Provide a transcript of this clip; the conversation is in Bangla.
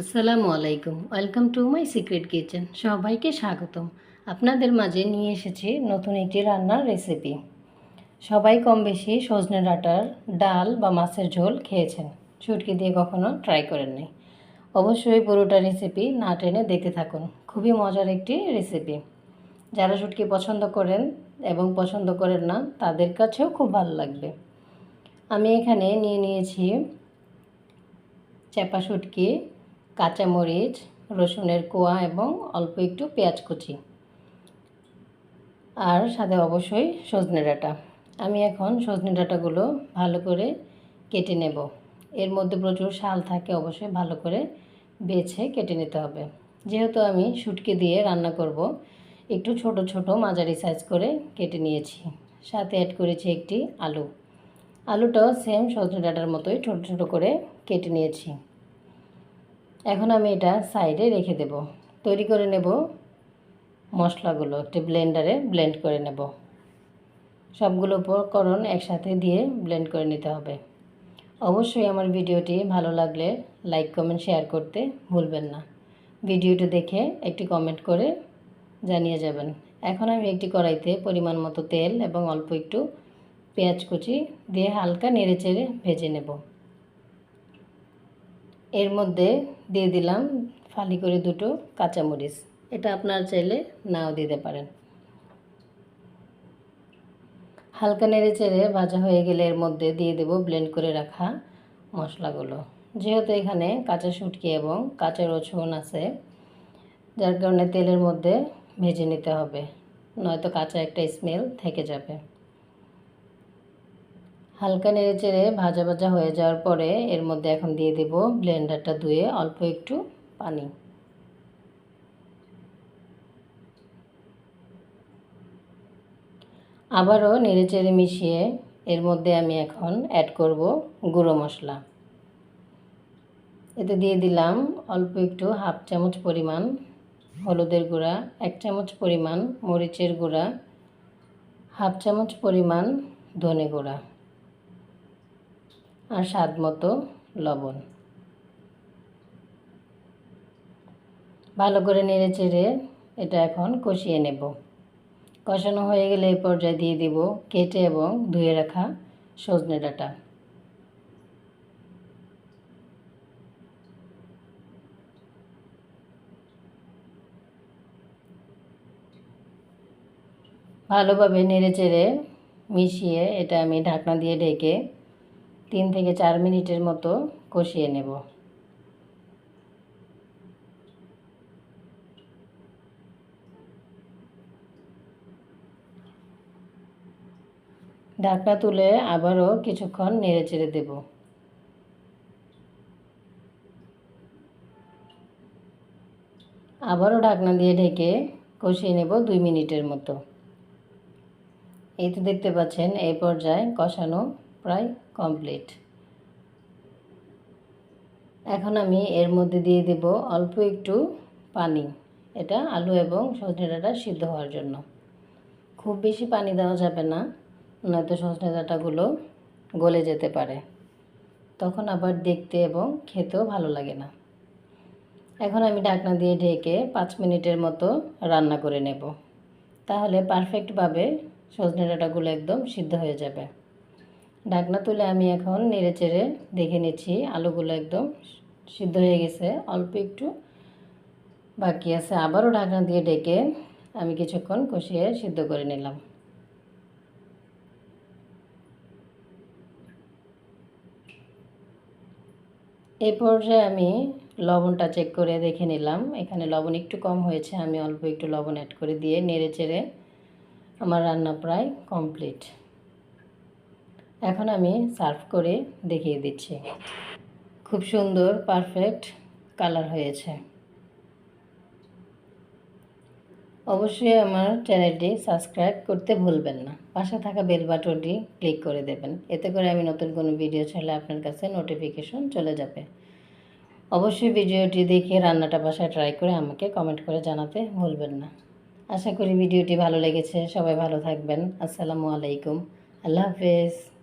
আসসালামু আলাইকুম। Welcome to my secret kitchen সবাইকে স্বাগতম। আপনাদের মাঝে নিয়ে এসেছি নতুন একটি রান্নার রেসিপি সবাই কম বেশি সজনে ডাটার ডাল বা মাছের ঝোল খেয়েছেন। শুটকি দিয়ে কখনো ট্রাই করেননি। অবশ্যই পুরোটা রেসিপি না টেনে দেখতে থাকুন। খুবই মজার একটি রেসিপি যারা শুটকি পছন্দ করেন এবং পছন্দ করেন না, তাদের কাছেও খুব ভালো লাগবে। আমি এখানে নিয়ে নিয়েছি চেপা শুটকি কাঁচামরিচ, রসুনের কোয়া এবং অল্প একটু পেঁয়াজ কুচি। আর সাথে অবশ্যই সজনে ডাঁটা। আমি এখন সজনে ডাঁটাগুলো ভালো করে কেটে নেব। এর মধ্যে প্রচুর শাল থাকে, অবশ্যই ভালো করে বেছে কেটে নিতে হবে। যেহেতু আমি শুটকি দিয়ে রান্না করব, একটু ছোট ছোট মাঝারি সাইজ করে কেটে নিয়েছি। সাথে অ্যাড করেছি একটি আলু। আলুটাও সেম সজনে ডাঁটার মতোই ছোট ছোট করে কেটে নিয়েছি। এখন আমি এটা সাইডে রেখে দেব। তৈরি করে নেব মশলাগুলো, একটি ব্লেন্ডারে ব্লেন্ড করে নেব। সবগুলো উপকরণ একসাথে দিয়ে ব্লেন্ড করে নিতে হবে। অবশ্যই আমার ভিডিওটি ভালো লাগলে লাইক, কমেন্ট, শেয়ার করতে ভুলবেন না। ভিডিওটি দেখে একটি কমেন্ট করে জানিয়ে যাবেন। এখন আমি একটি কড়াইতে পরিমাণ মতো তেল এবং অল্প একটু পেঁয়াজ কুচি দিয়ে হালকা নেড়ে চেড়ে ভেজে নেব। এর মধ্যে দিয়ে দিলাম ফালি করে দুটো কাঁচামরিচ। এটা আপনার চাইলে নাও দিতে পারেন। হালকা নেড়ে চেড়ে ভাজা হয়ে গেলে এর মধ্যে দিয়ে দেব ব্লেন্ড করে রাখা মশলাগুলো। যেহেতু এখানে কাঁচা শুটকি এবং কাঁচা রসুন আছে, যার কারণে তেলের মধ্যে ভেজে নিতে হবে, নয়তো কাঁচা একটা স্মেল থেকে যাবে। হালকা নেড়ে চেড়ে ভাজা ভাজা হয়ে যাওয়ার পরে এর মধ্যে এখন দিয়ে দেব ব্লেন্ডারটা ধুয়ে অল্প একটু পানি। আবারও নেড়ে চেড়ে মিশিয়ে এর মধ্যে আমি এখন অ্যাড করব গুঁড়ো মশলা। এতে দিয়ে দিলাম অল্প একটু হাফ চামচ পরিমাণ হলুদের গুঁড়া, এক চামচ পরিমাণ মরিচের গুঁড়া, হাফ চামচ পরিমাণ ধনে গুঁড়া। আর স্বাদ মতো লবণ। ভালো করে নেড়ে চেড়ে এটা এখন কষিয়ে নেব। কষানো হয়ে গেলে এই পর্যায়ে দিয়ে দিব কেটে এবং ধুয়ে রাখা সজনে ডাঁটা। ভালোভাবে নেড়ে চেড়ে মিশিয়ে এটা আমি ঢাকনা দিয়ে ঢেকে তিন থেকে চার মিনিটের মতো কষিয়ে নেব। ঢাকনা তুলে আবারও কিছুক্ষণ নেড়ে চেড়ে দেব। আবারও ঢাকনা দিয়ে ঢেকে কষিয়ে নেব দুই মিনিটের মতো। এই তো দেখতে পাচ্ছেন, এই পর্যায়ে কষানো প্রায় কমপ্লিট এখন আমি এর মধ্যে দিয়ে দেব অল্প একটু পানি। এটা আলু এবং সজনে ডাঁটা সিদ্ধ হওয়ার জন্য। খুব বেশি পানি দেওয়া যাবে না, নয়তো সজনে ডাঁটাগুলো গলে যেতে পারে। তখন আবার দেখতে এবং খেতেও ভালো লাগে না। এখন আমি ঢাকনা দিয়ে ঢেকে পাঁচ মিনিটের মতো রান্না করে নেব। তাহলে পারফেক্টভাবে সজনে ডাঁটাগুলো একদম সিদ্ধ হয়ে যাবে। ঢাকনা তুলে আমি এখন নেড়ে চেড়ে দেখে নিচ্ছি, আলুগুলো একদম সিদ্ধ হয়ে গেছে। অল্প একটু বাকি আছে, আবারও ঢাকনা দিয়ে ডেকে আমি কিছুক্ষণ কষিয়ে সিদ্ধ করে নিলাম। এই পর্যায়ে আমি লবণটা চেক করে দেখে নিলাম। এখানে লবণ একটু কম হয়েছে, আমি অল্প একটু লবণ অ্যাড করে দিয়ে নেড়ে চেড়ে আমার রান্না প্রায় কমপ্লিট এখন আমি সার্ভ করে দেখিয়ে দিচ্ছি। খুব সুন্দর, পারফেক্ট কালার হয়েছে। অবশ্যই আমার চ্যানেলটি সাবস্ক্রাইব করতে ভুলবেন না। পাশে থাকা বেল বাটনটি ক্লিক করে দেবেন। এতে করে আমি নতুন কোনো ভিডিও ছাড়লে আপনার কাছে নোটিফিকেশন চলে যাবে। অবশ্যই ভিডিওটি দেখে রান্নাটা বাসায় ট্রাই করে আমাকে কমেন্ট করে জানাতে ভুলবেন না। আশা করি ভিডিওটি ভালো লেগেছে। সবাই ভালো থাকবেন। আসসালামু আলাইকুম। আল্লাহ হাফেজ।